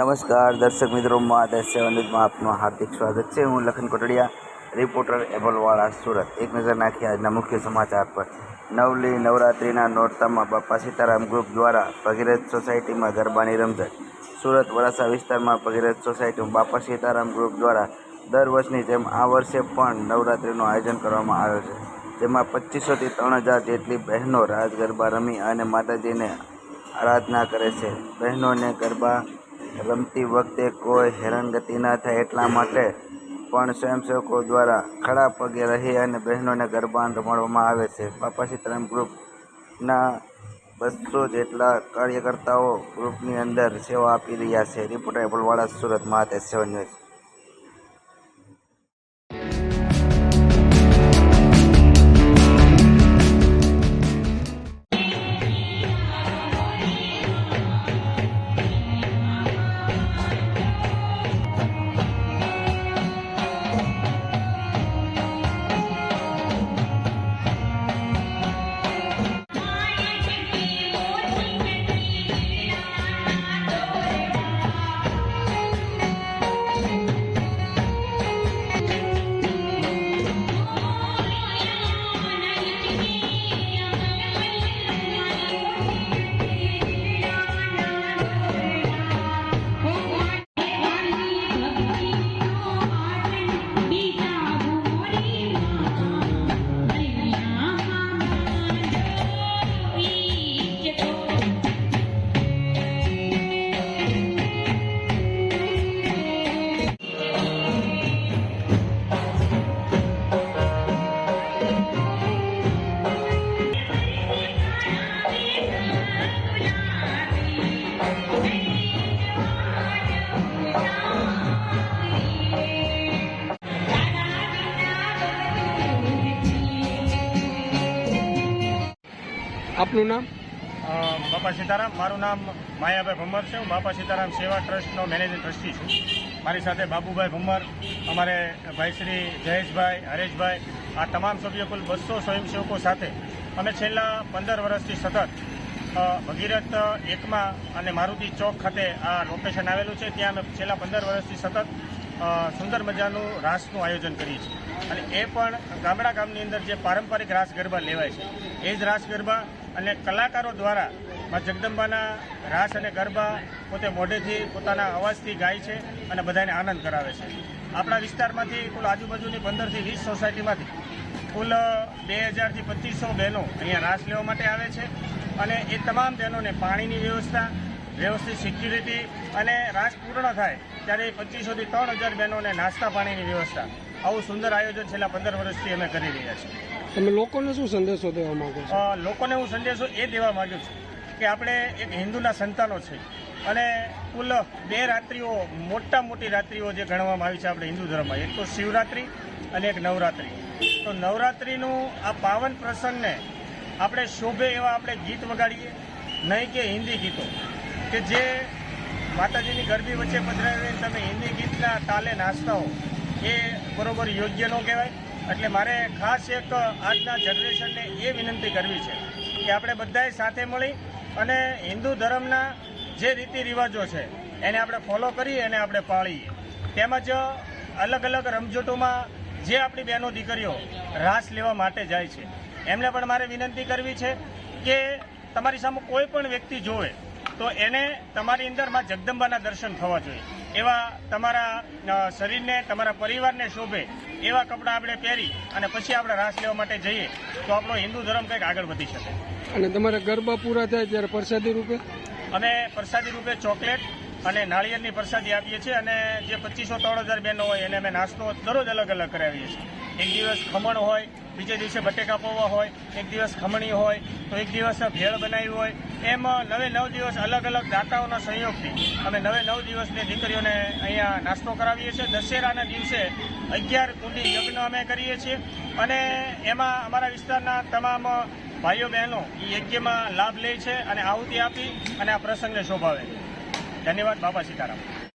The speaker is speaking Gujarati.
નમસ્કાર, દર્શક મિત્રો મહાદેશ સેવન આપનું હાર્દિક સ્વાગત છે. હું લખન કોટડિયા, રિપોર્ટર એબલવાળા સુરત. એક નજર નાખી આજના મુખ્ય સમાચાર પર. નવલી નવરાત્રિના નોરતામાં બાપા સીતારામ ગ્રુપ દ્વારા ભગીરથ સોસાયટીમાં ગરબાની રમઝટ. સુરત વરાસા વિસ્તારમાં ભગીરથ સોસાયટીમાં બાપા સીતારામ ગ્રુપ દ્વારા દર વર્ષની જેમ આ વર્ષે પણ નવરાત્રિનું આયોજન કરવામાં આવ્યું છે. જેમાં પચીસોથી ત્રણ હજાર જેટલી બહેનો રાજ ગરબા રમી અને માતાજીને આરાધના કરે છે. બહેનોને ગરબા રમતી વખતે કોઈ હેરાનગતિ ન થાય એટલા માટે પણ સ્વયંસેવકો દ્વારા ખડા પગે રહી અને બહેનોને ગરબા રમાડવામાં આવે છે. બાપા સીતારામ ગ્રુપના બસો જેટલા કાર્યકર્તાઓ ગ્રુપની અંદર સેવા આપી રહ્યા છે. રિપોર્ટર એપલવાળા સુરત મહાદેશ સેવન ન્યૂઝ. આપનું નામ? બાપા સીતારામ. મારું નામ માયાભાઈ ભમર છે. હું બાપા સીતારામ સેવા ટ્રસ્ટનો મેનેજિંગ ટ્રસ્ટી છું. મારી સાથે બાબુભાઈ ભમર, અમારે ભાઈ શ્રી જયેશભાઈ, હરેશભાઈ, આ તમામ સભ્યો કુલ બસો સ્વયંસેવકો સાથે અમે છેલ્લા પંદર વર્ષથી સતત ભગીરથ એકમાં અને મારુતિ ચોક ખાતે આ લોકેશન આવેલું છે. ત્યાં અમે છેલ્લા પંદર વર્ષથી સતત સુંદર મજાનું રાસનું આયોજન કરીએ છીએ. અને એ પણ ગામડા ગામની અંદર જે પારંપરિક રાસ ગરબા લેવાય છે. એ જ રાસ ગરબા અને કલાકારો દ્વારા મા જગદંબાના રાસ અને ગરબા પોતે મોઢેથી પોતાના અવાજથી ગાય છે અને બધાને આનંદ કરાવે છે. આપણા વિસ્તારમાંથી કુલ આજુબાજુની પંદરથી વીસ સોસાયટીમાંથી કુલ બે હજારથી પચીસો બહેનો અહીંયા રાસ લેવા માટે આવે છે અને એ તમામ બહેનોને પાણીની વ્યવસ્થા, વ્યવસ્થિત સિક્યુરિટી અને રાસ પૂર્ણ થાય ત્યારે પચીસોથી ત્રણ હજાર બહેનોને નાસ્તા પાણીની વ્યવસ્થા આવું સુંદર આયોજન છેલ્લા પંદર વર્ષથી અમે કરી રહ્યા છીએ. તમે લોકોને શું સંદેશો દેવા માગો છો? લોકોને હું સંદેશો એ દેવા માગું છું કે આપણે એક હિન્દુના સંતાનો છે અને કુલ બે રાત્રિઓ મોટા મોટી રાત્રિઓ જે ગણવામાં આવી છે આપણે હિન્દુ ધર્મમાં. એક તો શિવરાત્રિ અને એક નવરાત્રિ. તો નવરાત્રિનું આ પાવન પ્રસંગને આપણે શોભે એવા આપણે ગીત વગાડીએ નહીં કે હિન્દી ગીતો. કે જે માતાજીની ગરબી વચ્ચે પધરાવીને તમે હિન્દી ગીતના તાલે નાચતા હો એ બરોબર યોગ્ય ન કહેવાય. એટલે મારે ખાસ એક આજના જનરેશનને એ વિનંતી કરવી છે કે આપણે બધાએ સાથે મળી અને હિન્દુ ધર્મના જે રીતિ રિવાજો છે એને આપણે ફોલો કરીએ અને આપણે પાળીએ. તેમજ અલગ અલગ રમઝટોમાં જે આપણી બહેનો દીકરીઓ રાસ લેવા માટે જાય છે. એમને પણ મારે વિનંતી કરવી છે કે તમારી સામે કોઈ પણ વ્યક્તિ જોવે તો એને તમારી અંદરમાં જગદંબાના દર્શન થવા જોઈએ. એવા તમારા શરીરને તમારા પરિવારને શોભે એવા કપડાં આપણે પહેરી અને પછી આપણે રાસ લેવા માટે જઈએ તો આપણો હિન્દુ ધર્મ કંઈક આગળ વધી શકે. અને તમારા ગરબા પૂરા થાય ત્યારે પ્રસાદી રૂપે? અમે પ્રસાદી રૂપે ચોકલેટ અને નાળિયેરની પ્રસાદી આપીએ છીએ અને જે પચીસો ત્રણ હજાર બહેનો હોય એને અમે નાસ્તો દરરોજ અલગ અલગ કરાવીએ છીએ. એક દિવસ ખમણ હોય, બીજે દિવસે બટેકા પૌવા હોય, એક દિવસ ખમણી હોય, તો એક દિવસ ભેળ બનાવી હોય. એમ નવે નવ દિવસ અલગ અલગ દાતાઓના સહયોગથી અમે નવે નવ દિવસની દીકરીઓને અહીંયા નાસ્તો કરાવીએ છીએ. દશેરાના દિવસે અગિયાર કુંડી યજ્ઞ અમે કરીએ છીએ અને એમાં અમારા વિસ્તારના તમામ ભાઈઓ બહેનો એ યજ્ઞમાં લાભ લે છે અને આહુતિ આપી અને આ પ્રસંગને શોભાવે. ધન્યવાદ બાબા સીતારામ.